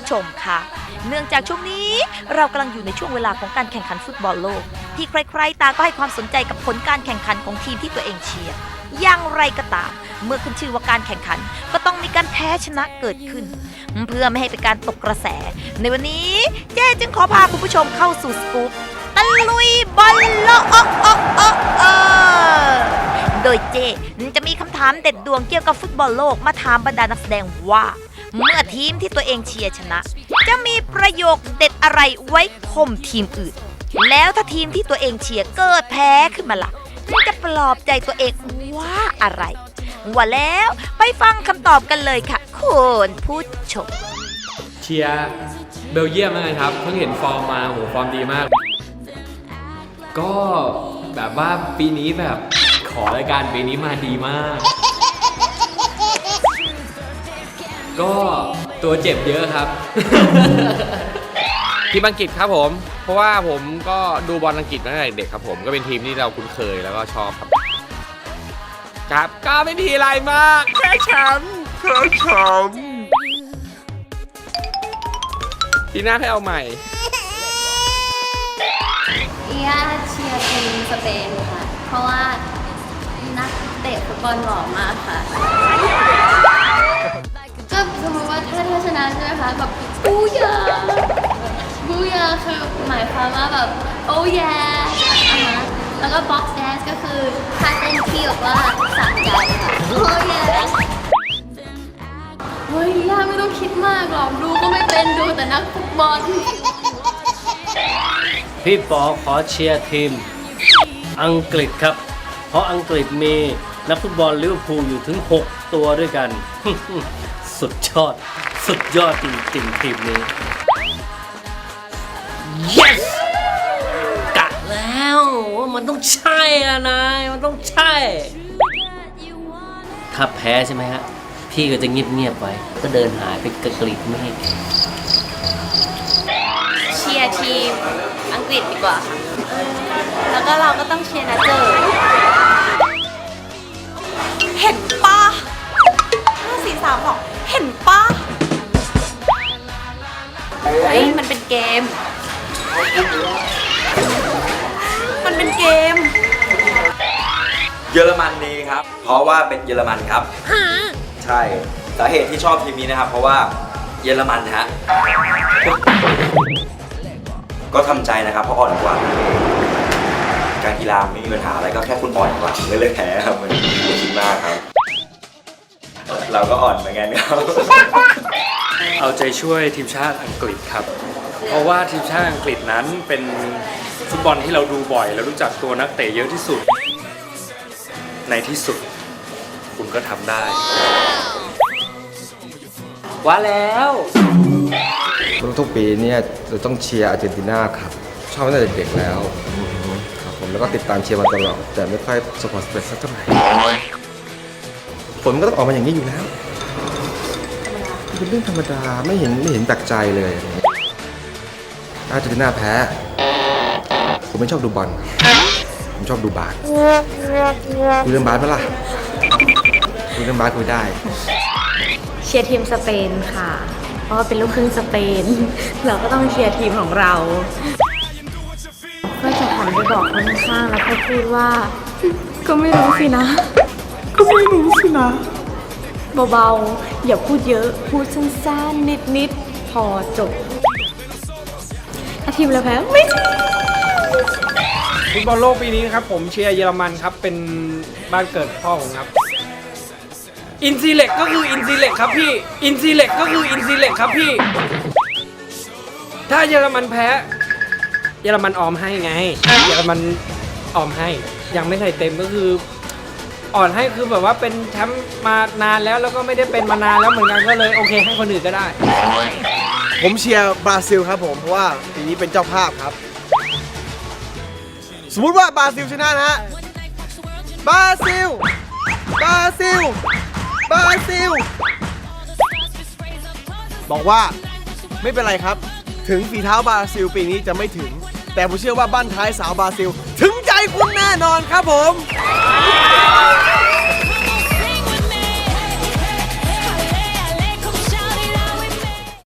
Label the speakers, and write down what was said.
Speaker 1: ผู้ชมค่ะ เนื่องจากช่วงนี้เรากำลังอยู่ในช่วงเวลาของการแข่งขันฟุตบอลโลก ที่ใครๆต่างก็ให้ความสนใจกับผลการแข่งขันของทีมที่ตัวเองเชียร์อย่างไรก็ตาม เมื่อขึ้นชื่อว่าการแข่งขัน ก็ต้องมีการแพ้ชนะเกิดขึ้น เพื่อไม่ให้เป็นการตกกระแส ในวันนี้เจ๊จึงขอพาคุณผู้ชมเข้าสู่สกู๊ปตะลุยบอลโลกอกอกอกเออโดยเจจะมีคำถามเด็ดดวงเกี่ยวกับฟุตบอลโลกมาถามบรรดานักแสดงว่า เมื่อทีมที่ตัวเองเชียร์ชนะ จะมีประโยคเด็ดอะไรไว้ข่มทีมอื่น แล้วถ้าทีมที่ตัวเองเชียร์เกิดแพ้ขึ้นมาล่ะจะปลอบใจตัวเองว่าอะไร ว่าแล้วไปฟังคำตอบกันเลยค่ะคุณผู้ชม
Speaker 2: เชียร์เบลเยียมแล้วกันครับเพิ่งเห็นฟอร์มมาโหฟอร์มดีมาก ก็แบบว่าปีนี้แบบขอรายการปีนี้มาดีมาก ก็ตัวเจ็บเยอะครับ
Speaker 3: ทีมอังกฤษครับผม เพราะว่าผมก็ดูบอลอังกฤษมาตั้งแต่เด็กครับผมก็เป็นทีมที่เราคุ้นเคยแล้วก็ชอบครับ ครับก็ไม่มีอะไรมากแค่แชมป์แค่แชมป์ทีหน้าให้เอาใหม่
Speaker 4: เอียเชียร์ทีมสเปนค่ะ เพราะว่านักเตะฟุตบอลหล่อมากค่ะก็สมมติว่า ถ้าถ้าชนะใช่ไหมคะแบบบูยาบูยาคือหมายความว่าแบบโอ้ยอะฮะแล้วก็บ็อกซ์แดนซ์ก็คือท่าเต้นที่แบบว่าสะใจค่ะโอ้ยเฮ้ยย่าไม่ต้องคิดมากหรอกดูก็ไม่เป็นดูแต่นักฟุตบอล
Speaker 5: พี่ปอขอเชียร์ทีม อังกฤษครับ เพราะอังกฤษมีนักฟุตบอลลิเวอร์พูลอยู่ถึง 6 ตัวด้วยกัน สุดยอด สุดยอดจริงๆทีมนี้ yes กะแล้วว่ามันต้องใช่อะนาย มันต้องใช่ ถ้าแพ้ใช่ไหมฮะ พี่ก็จะเงียบๆไว้ ก็เดินหายไปกระกรีกเมฆ
Speaker 4: เชียร์ทีมอังกฤษดีกว่าค่ะแล้วก็เราก็ต้องเชียร์นะเจอ เป็นเกม
Speaker 1: มันเป็นเกม
Speaker 6: เยอรมันดีครับ เพราะว่าเป็นเยอรมันครับ ใช่ สาเหตุที่ชอบทีมนี้นะครับ เพราะว่าเยอรมันฮะ ก็ทำใจนะครับ เพราะอ่อนกว่า การกีฬาไม่มีปัญหาอะไรก็แค่คุณอ่อนกว่าเลยเลยแพ้ครับมันอย่าคิดมากครับ เราก็อ่อนเหมือนกันครับ
Speaker 2: เอาใจช่วยทีมชาติอังกฤษครับ เพราะว่าทีมชาติอังกฤษนั้นเป็นฟุตบอลที่เราดูบ่อย และรู้จักตัวนักเตะเยอะที่สุด ในที่สุด คุณก็ทำได้
Speaker 5: ว่าแล้ว
Speaker 7: ทุกๆปีเนี่ยเราต้องเชียร์อาร์เจนตินาครับ ชอบตั้งแต่เด็กๆแล้วอืมครับผมแล้วก็ติดตามเชียร์มาตลอด แต่ไม่ค่อยประสบความสำเร็จสักเท่าไหร่ผลมันก็ต้องออกมาอย่างนี้อยู่แล้วเป็นเรื่องธรรมดาไม่เห็นไม่เห็นแปลกใจเลย อาร์เจนตินาแพ้ ผมไม่ชอบดูบอล ผมชอบดูบาสคุยเรื่องบาสไหมล่ะคุยเรื่องบาสคุยได้
Speaker 8: เชียร์ทีมสเปนค่ะ เพราะว่าเป็นลูกครึ่งสเปน เราก็ต้องเชียร์ทีมของเรา ก็จะหันไปบอกคนข้างๆแล้วก็พูดว่า ก็ไม่รู้สินะ ก็ไม่รู้สินะ เบาๆ อย่าพูดเยอะ พูดสั้นๆ นิดๆ พอจบ ถ้าทีมเราแพ้ไม่ใช่
Speaker 9: ฟุตบอลโลกปีนี้นะครับผมเชียร์เยอรมันครับเป็นบ้านเกิดพ่อผมครับอินซีเล็กก็คืออินซีเล็กครับพี่อินซีเล็กก็คืออินซีเล็กครับพี่ ถ้าเยอรมันแพ้ เยอรมันออมให้ไงเยอรมันออมให้ ยังไม่ใส่เต็มก็คืออ่อนให้คือแบบว่าเป็นแชมป์มานานแล้วแล้วก็ไม่ได้เป็นมานานแล้วเหมือนกันก็เลยโอเคให้คนอื่นก็ได้
Speaker 10: ผมเชียร์บราซิลครับผม เพราะว่าปีนี้เป็นเจ้าภาพครับ สมมุติว่าบราซิลชนะนะฮะบราซิลบราซิลบราซิล บอกว่าไม่เป็นไรครับ ถึงฝีเท้าบราซิลปีนี้จะไม่ถึง แต่ผมเชื่อว่าบ้านท้ายสาวบราซิล ถึงใจคุณแน่นอนครับผม